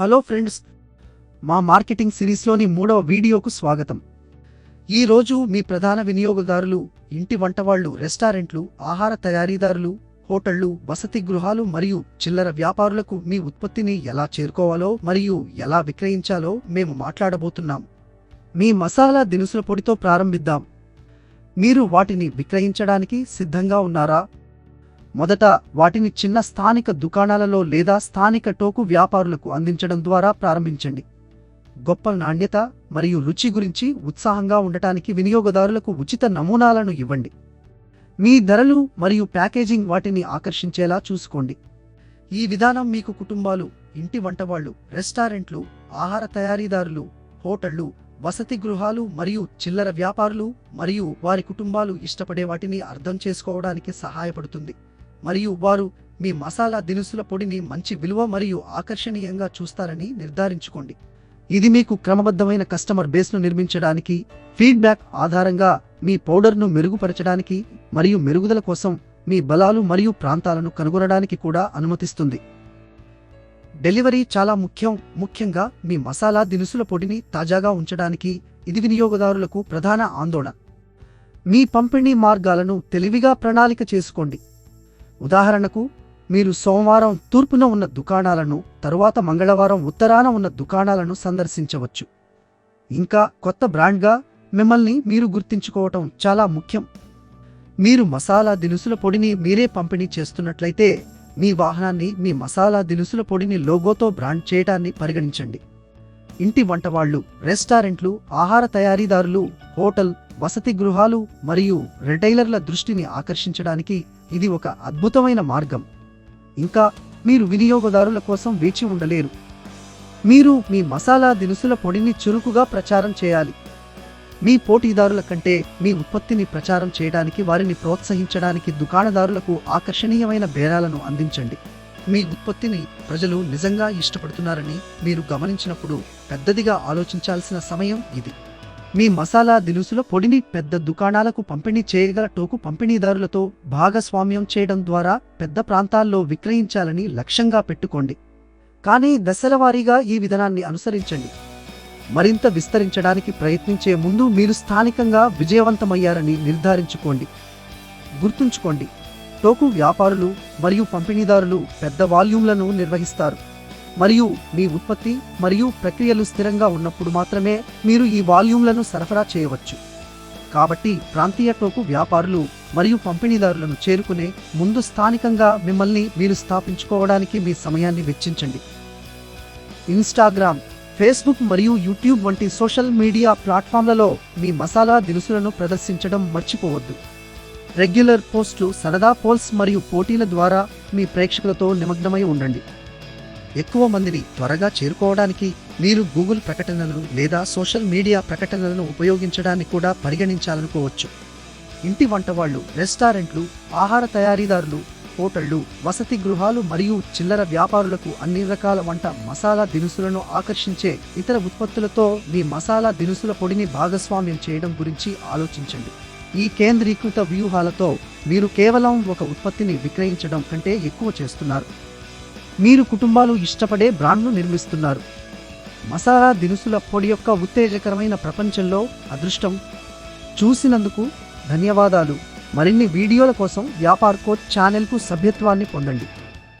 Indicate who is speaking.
Speaker 1: Hello friends మా marketing సిరీస్లోని మూడవ వీడియోకు స్వాగతం. ఈరోజు మీ ప్రధాన వినియోగదారులు ఇంటి వంటవాళ్ళు రెస్టారెంట్లు ఆహార తయారీదారులు హోటళ్ళు వసతి గృహాలు మరియు చిల్లర వ్యాపారులకు మీ ఉత్పత్తిని ఎలా చేరుకోవాలో మరియు ఎలా విక్రయించాలో మేము మాట్లాడబోతున్నాం. మీ మసాలా దినుసుల పొడితో ప్రారంభిద్దాం. మీరు వాటిని విక్రయించడానికి సిద్ధంగా ఉన్నారా? మొదట వాటిని చిన్న స్థానిక దుకాణాలలో లేదా స్థానిక టోకు వ్యాపారులకు అందించడం ద్వారా ప్రారంభించండి. గొప్ప నాణ్యత మరియు రుచి గురించి ఉత్సాహంగా ఉండటానికి వినియోగదారులకు ఉచిత నమూనాలను ఇవ్వండి. మీ ధరలు మరియు ప్యాకేజింగ్ వాటిని ఆకర్షించేలా చూసుకోండి. ఈ విధానం మీకు కుటుంబాలు ఇంటి వంటవాళ్ళు రెస్టారెంట్లు ఆహార తయారీదారులు హోటళ్ళు వసతి గృహాలు మరియు చిల్లర వ్యాపారులు మరియు వారి కుటుంబాలు ఇష్టపడే వాటిని అర్థం చేసుకోవడానికి సహాయపడుతుంది. మరియు వారు మీ మసాలా దినుసుల పొడిని మంచి విలువ మరియు ఆకర్షణీయంగా చూస్తారని నిర్ధారించుకోండి. ఇది మీకు క్రమబద్ధమైన కస్టమర్ బేస్ను నిర్మించడానికి ఫీడ్బ్యాక్ ఆధారంగా మీ పౌడర్ను మెరుగుపరచడానికి మరియు మెరుగుదల కోసం మీ బలాలు మరియు ప్రాంతాలను కనుగొనడానికి కూడా అనుమతిస్తుంది. డెలివరీ చాలా ముఖ్యం ముఖ్యంగా మీ మసాలా దినుసుల పొడిని తాజాగా ఉంచడానికి ఇది వినియోగదారులకు ప్రధాన ఆందోళన. మీ పంపిణీ మార్గాలను తెలివిగా ప్రణాళిక చేసుకోండి. ఉదాహరణకు మీరు సోమవారం తూర్పున ఉన్న దుకాణాలను తరువాత మంగళవారం ఉత్తరాన ఉన్న దుకాణాలను సందర్శించవచ్చు. ఇంకా కొత్త బ్రాండ్గా మిమ్మల్ని మీరు గుర్తించుకోవటం చాలా ముఖ్యం. మీరు మసాలా దినుసుల పొడిని మీరే పంపిణీ చేస్తున్నట్లయితే మీ వాహనాన్ని మీ మసాలా దినుసుల పొడిని లోగోతో బ్రాండ్ చేయటాన్ని పరిగణించండి. ఇంటి వంటవాళ్ళు రెస్టారెంట్లు ఆహార తయారీదారులు హోటల్ వసతి గృహాలు మరియు రిటైలర్ల దృష్టిని ఆకర్షించడానికి ఇది ఒక అద్భుతమైన మార్గం. ఇంకా మీరు వినియోగదారుల కోసం వేచి ఉండలేరు. మీరు మీ మసాలా దినుసుల పొడిని చురుకుగా ప్రచారం చేయాలి. మీ పోటీదారుల కంటే మీ ఉత్పత్తిని ప్రచారం చేయడానికి వారిని ప్రోత్సహించడానికి దుకాణదారులకు ఆకర్షణీయమైన బేరాలను అందించండి. మీ ఉత్పత్తిని ప్రజలు నిజంగా ఇష్టపడుతున్నారని మీరు గమనించినప్పుడు పెద్దదిగా ఆలోచించాల్సిన సమయం ఇది. మీ మసాలా దినుసుల పొడిని పెద్ద దుకాణాలకు పంపిణీ చేయగల టోకు పంపిణీదారులతో భాగస్వామ్యం చేయడం ద్వారా పెద్ద ప్రాంతాల్లో విక్రయించాలని లక్ష్యంగా పెట్టుకోండి. కానీ దశలవారీగా ఈ విధానాన్ని అనుసరించండి. మరింత విస్తరించడానికి ప్రయత్నించే ముందు మీరు స్థానికంగా విజయవంతమయ్యారని నిర్ధారించుకోండి. గుర్తుంచుకోండి టోకు వ్యాపారులు మరియు పంపిణీదారులు పెద్ద వాల్యూమ్లను నిర్వహిస్తారు. మరియు మీ ఉత్పత్తి మరియు ప్రక్రియలు స్థిరంగా ఉన్నప్పుడు మాత్రమే మీరు ఈ వాల్యూమ్లను సరఫరా చేయవచ్చు. కాబట్టి ప్రాంతీయ టోకు వ్యాపారులు మరియు పంపిణీదారులను చేరుకునే ముందు స్థానికంగా మిమ్మల్ని మీరు స్థాపించుకోవడానికి మీ సమయాన్ని వెచ్చించండి. ఇన్స్టాగ్రామ్ ఫేస్బుక్ మరియు యూట్యూబ్ వంటి సోషల్ మీడియా ప్లాట్ఫామ్లలో మీ మసాలా దినుసులను ప్రదర్శించడం మర్చిపోవద్దు. రెగ్యులర్ పోస్టులు సరదా పోల్స్ మరియు పోటీల ద్వారా మీ ప్రేక్షకులతో నిమగ్నమై ఉండండి. ఎక్కువ మందిని త్వరగా చేరుకోవడానికి మీరు గూగుల్ ప్రకటనలు లేదా సోషల్ మీడియా ప్రకటనలను ఉపయోగించడాన్ని కూడా పరిగణించాలనుకోవచ్చు. ఇంటి వంటవాళ్ళు రెస్టారెంట్లు ఆహార తయారీదారులు హోటళ్ళు వసతి గృహాలు మరియు చిల్లర వ్యాపారులకు అన్ని రకాల వంట మసాలా దినుసులను ఆకర్షించే ఇతర ఉత్పత్తులతో మీ మసాలా దినుసుల పొడిని భాగస్వామ్యం చేయడం గురించి ఆలోచించండి. ఈ కేంద్రీకృత వ్యూహాలతో మీరు కేవలం ఒక ఉత్పత్తిని విక్రయించడం కంటే ఎక్కువ చేస్తున్నారు. మీరు కుటుంబాలు ఇష్టపడే బ్రాండ్ను నిర్మిస్తున్నారు. మసాలా దినుసుల పొడి యొక్క ఉత్తేజకరమైన ప్రపంచంలో అదృష్టం. చూసినందుకు ధన్యవాదాలు. మరిన్ని వీడియోల కోసం వ్యాపార్ కోచ్ ఛానల్కు సభ్యత్వాన్ని పొందండి.